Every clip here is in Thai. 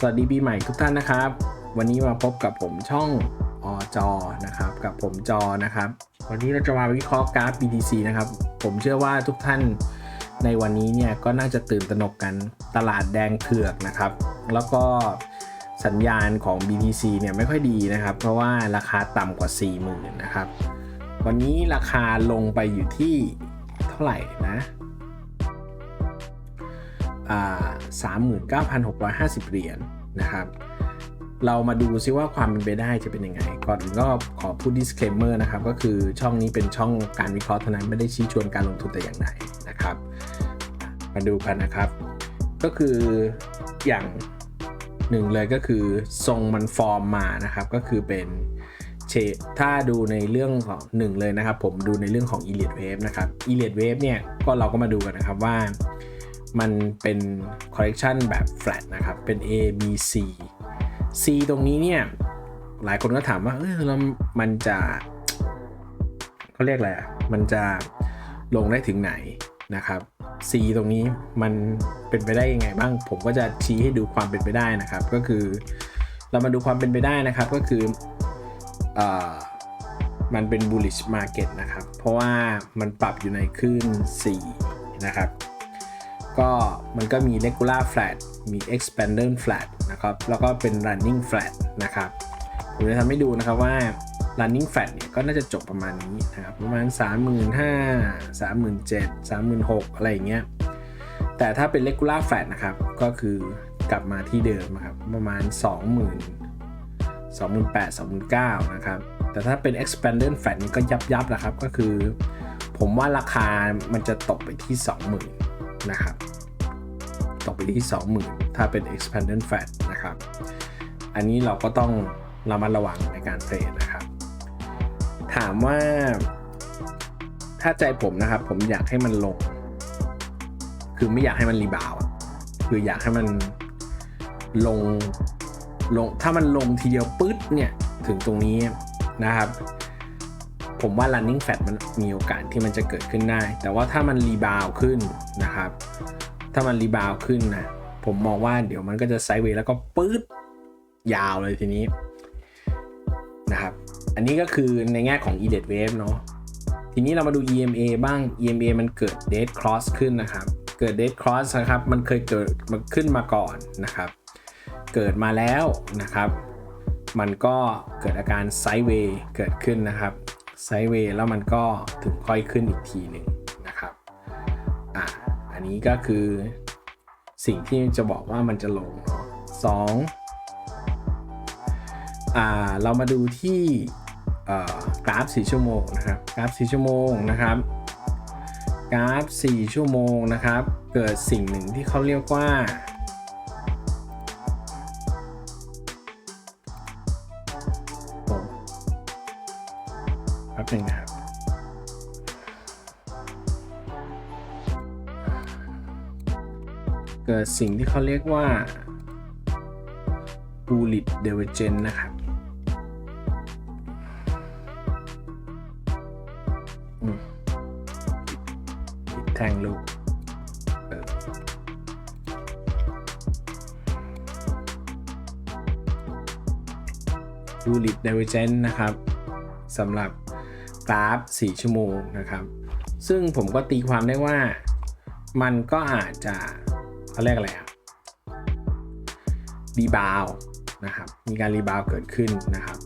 สวัสดีปีใหม่ทุกท่านนะครับ วันนี้มาพบกับผมช่องอจอนะครับ กับผมจอนะครับ วันนี้เราจะมาวิเคราะห์กราฟ BTC นะครับ ผมเชื่อว่าทุกท่านในวันนี้เนี่ยก็น่าจะตื่นตระหนกกันตลาดแดงเผือกนะครับ แล้วก็สัญญาณของ BTC เนี่ยไม่ค่อยดีนะครับ เพราะว่าราคาต่ำกว่า 40,000นะครับ วันนี้ราคาลงไปอยู่ที่เท่าไหร่นะ สามหมื่นเก้าพันหกร้อยห้าสิบเหรียญนะครับ เรามาดูซิว่าความเป็นไปได้จะเป็นยังไง ก่อนอื่นก็ขอพูด disclaimer นะครับ ก็คือช่องนี้เป็นช่องการวิเคราะห์เท่านั้นไม่ได้ชี้ชวนการลงทุนแต่อย่างใดนะครับ มาดูกันนะครับ ก็คืออย่างหนึ่งเลยก็คือทรงมันฟอร์มมานะครับ ก็คือเป็นเชถ้าดูในเรื่องของหนึ่งเลยนะครับ ผมดูในเรื่องของ e l i t e Wave นะครับ e l i t e Wave เนี่ยก็เราก็มาดูกันนะครับว่า มันเป็น correction แบบ flat นะครับ เป็น A B C C ตรงนี้เนี่ย หลายคนก็ถามว่าเออแล้วมันจะเขาเรียกอะไรอะ มันจะลงได้ถึงไหนนะครับ C ตรงนี้มันเป็นไปได้ยังไงบ้าง ผมก็จะชี้ให้ดูความเป็นไปได้นะครับ ก็คือ เรามาดูความเป็นไปได้นะครับก็คือเอ่อมันเป็น bullish market นะครับ เพราะว่ามันปรับอยู่ในคลื่น 4 นะครับ ก็มันก็มี regular flat มี expander flat นะครับ แล้วก็เป็น running flat นะครับผมจะทำให้ดูนะครับว่า running flat เนี่ยก็น่าจะจบประมาณนี้นะครับประมาณ 35,000 37,000 36,000 อะไรอย่างเงี้ยแต่ถ้าเป็น regular flat นะครับ ก็คือกลับมาที่เดิมนะครับประมาณ 20,000 28,000 29,000นะครับ แต่ถ้าเป็น expander flat นี่ก็ยับยับนะครับ ก็คือ ผมว่าราคามันจะตกไปที่ 20,000 นะครับ ตกไปที่ 20,000 ถ้าเป็น expanded fat นะครับ อันนี้เราก็ต้องระมัดระวังในการเทรดนะครับ ถามว่าถ้าใจผมนะครับ ผมอยากให้มันลง คือไม่อยากให้มันรีบาวคืออยากให้มันลงลง ถ้ามันลงทีเดียวปึ๊ดเนี่ย ถึงตรงนี้นะครับ ผมว่า running fat มันมีโอกาสที่มันจะเกิดขึ้นได้ แต่ว่าถ้ามันรีบาวขึ้น นะครับ ถ้ามันรีบาวขึ้นนะ ผมมองว่าเดี๋ยวมันก็จะไซด์เวย์แล้วก็ปื๊ดยาวเลยทีนี้นะครับ อันนี้ก็คือในแง่ของ e d e d wave เนาะ ทีนี้เรามาดู EMA บ้าง EMA มันเกิด dead cross ขึ้นนะครับ เกิด dead cross นะครับ มันเคยเกิดมันขึ้นมาก่อนนะครับ เกิดมาแล้วนะครับ มันก็เกิดอาการไซด์เวย์เกิดขึ้นนะครับ ไซด์เวย์แล้วมันก็ถึงค่อยขึ้นอีกทีหนึ่ง อันนี้ก็คือสิ่งที่จะบอกว่ามันจะลงเนาะสองอ่าเรามาดูที่กราฟ 4 ชั่วโมงนะครับกราฟ 4 ชั่วโมงนะครับกราฟ 4 ชั่วโมงนะครับ เกิดสิ่งหนึ่งที่เขาเรียกว่า เกิดสิ่งที่เขาเรียกว่า bullet divergence นะครับอืมแทงลูกเออ bullet divergence นะครับสำหรับกราฟ 4 ชั่วโมงนะครับ ซึ่งผมก็ตีความได้ว่ามันก็อาจจะ เขาเรียกอะไรอะรีบาวนะครับ มีการรีบาวเกิดขึ้นนะครับ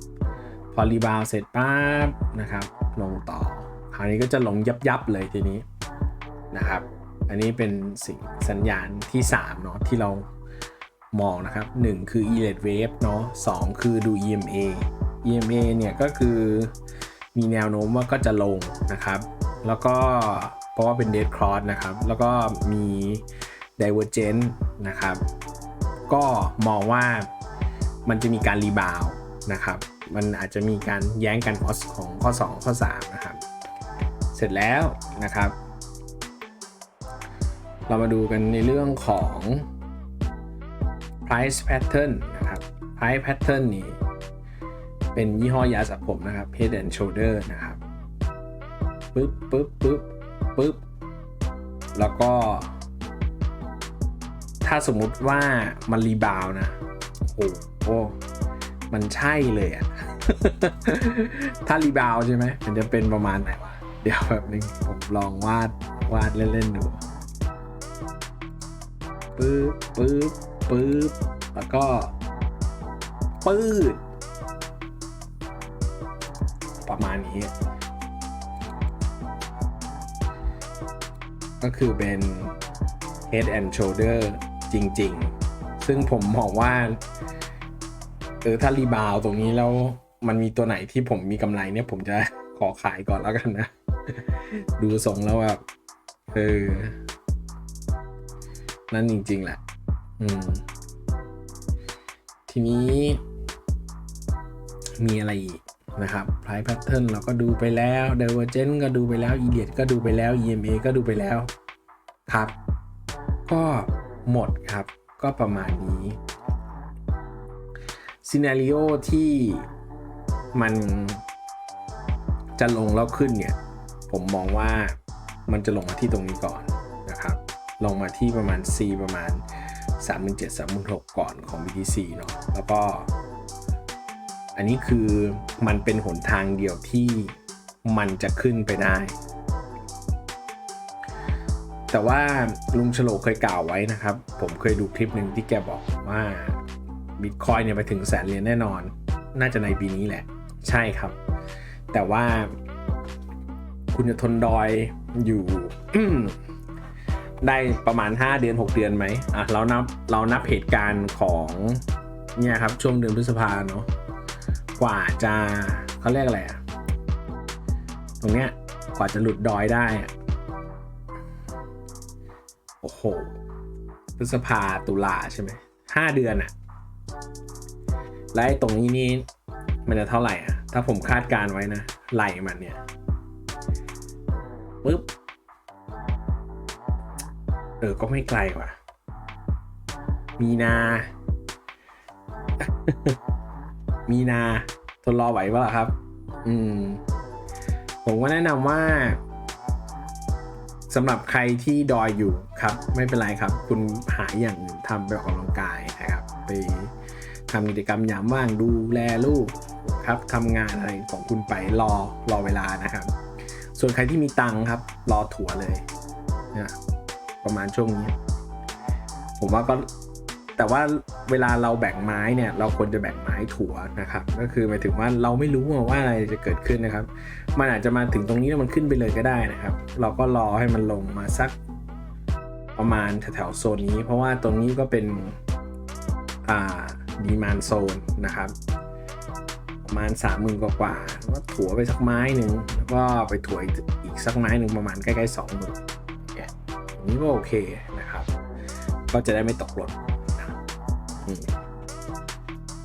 พอรีบาวเสร็จปั๊บนะครับ ลงต่อ คราวนี้ก็จะลงยับยับเลยทีนี้นะครับ อันนี้เป็นสิ่งสัญญาณที่3เนาะที่เรามองนะครับ 1 คือ e l e d wave เนาะ2คือดู EMA EMA เนี่ยก็คือมีแนวโน้มว่าก็จะลงนะครับ แล้วก็เพราะว่าเป็น dead cross นะครับ แล้วก็มี divergent นะครับ ก็มองว่ามันจะมีการรีบาวนะครับ มันอาจจะมีการแย้งกันของของข้อ 2 ข้อ 3 นะครับ เสร็จแล้วนะครับ เรามาดูกันในเรื่องของ price pattern นะครับ price pattern นี่เป็นยี่ห้อยาสระผมนะครับ head and shoulder นะครับปึ๊บปึ๊บปึ๊บปึ๊บแล้วก็ ถ้าสมมุติว่ามันรีบาวนะ โอ้โหมันใช่เลยอะถ้ารีบาวใช่ไหมมันจะเป็นประมาณไหนวะเดี๋ยวแบบนึงผมลองวาดวาดเล่นๆดูปึ๊บปึ๊บปึ๊บแล้วก็ปืดประมาณนี้ ก็คือเป็น head and shoulder จริง ๆ ซึ่งผมมองว่าเออถ้ารีบาวตรงนี้แล้วมันมีตัวไหนที่ผมมีกำไรเนี่ย ผมจะขอขายก่อนแล้วกันนะ ดูทรงแล้วแบบเออ นั่นจริง ๆ แหละ อืม ทีนี้ มีอะไรอีกนะครับ price pattern เราก็ดูไปแล้ว divergent ก็ดูไปแล้ว idiot ก็ดูไปแล้ว EMA ก็ดูไปแล้ว ครับ ก็ หมดครับ ก็ประมาณนี้ซีนารีโอที่มันจะลงแล้วขึ้นเนี่ย ผมมองว่ามันจะลงมาที่ตรงนี้ก่อนนะครับ ลงมาที่ประมาณ C ประมาณ37 36ก่อนของ BTC เนาะแล้วก็ อันนี้คือมันเป็นหนทางเดียวที่มันจะขึ้นไปได้ แต่ว่าลุงฉลกเคยกล่าวไว้นะครับ ผมเคยดูคลิปหนึ่งที่แกบอกว่าบิตคอยเนี่ยไปถึงแสนเหรียญแน่นอน น่าจะในปีนี้แหละ ใช่ครับ แต่ว่าคุณจะทนดอยอยู่ได้ประมาณ 5 เดือน 6 เดือนไหมอะเรานับเรานับเหตุการณ์ของเนี่ยครับช่วงเดือนพฤษภาเนาะกว่าจะเขาเรียกอะไรอะตรงเนี้ยกว่าจะหลุดดอยได้อะ โอ้โหพฤษภาตุลาใช่ไหมห้าเดือนอะและไอ้ตรงนี้นี่มันจะเท่าไหร่อะถ้าผมคาดการณ์ไว้นะ ไหลมันเนี่ยปึ๊บเออ ก็ไม่ไกลว่ะ มีนา มีนา ทนรอไหวปะล่ะครับ อืม ผมก็แนะนำว่า สำหรับใครที่ดอยอยู่ครับไม่เป็นไรครับ คุณหาอย่างอื่นทำไปออกกำลังกายนะครับไปทำกิจกรรมยามว่างดูแลลูกครับทำงานอะไรของคุณไปรอรอเวลานะครับ ส่วนใครที่มีตังค์ครับ รอถั่วเลยนะประมาณช่วงนี้ ผมว่าก็แต่ว่า เวลาเราแบ่งไม้เนี่ยเราควรจะแบ่งไม้ถั่วนะครับก็คือหมายถึงว่าเราไม่รู้ว่าอะไรจะเกิดขึ้นนะครับ มันอาจจะมาถึงตรงนี้แล้วมันขึ้นไปเลยก็ได้นะครับ เราก็รอให้มันลงมาสักประมาณแถวๆโซนนี้ เพราะว่าตรงนี้ก็เป็นอ่าดีมานโซนนะครับประมาณสามหมื่นกว่าๆก็ถั่วไปสักไม้หนึ่งแล้วก็ไปถั่วอีกสักไม้หนึ่งประมาณใกล้ๆสองหมื่นนี่ก็โอเคนะครับ ก็จะได้ไม่ตกหล่น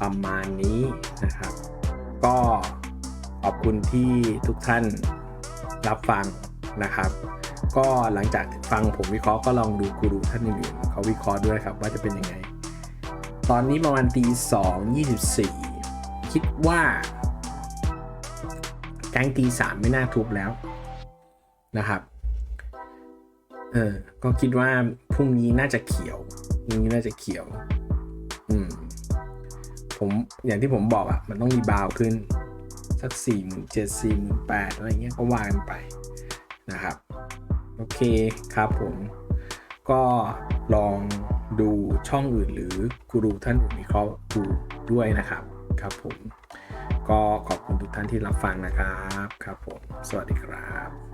ประมาณนี้นะครับ ก็ขอบคุณที่ทุกท่านรับฟังนะครับ ก็หลังจากฟังผมวิเคราะห์ก็ลองดูกูรูท่านอื่นๆเขาวิเคราะห์ด้วยครับว่าจะเป็นยังไง ตอนนี้ประมาณตีสองยี่สิบสี่คิดว่าแก๊งตีสามไม่น่าทุบแล้วนะครับ เออ ก็คิดว่าพรุ่งนี้น่าจะเขียว พรุ่งนี้น่าจะเขียว อืม ผมอย่างที่ผมบอกอะ่ะมันต้องรีบาวขึ้น สักสี่หมื่นเจ็ดสี่หมื่นแปดอะไรเงี้ยก็ว่ากันไปนะครับ โอเคครับผม ก็ลองดูช่องอื่นหรือกูรูท่านอื่นวิเคราะห์ดูด้วยนะครับครับผม ก็ขอบคุณทุกท่านที่รับฟังนะครับครับผม สวัสดีครับ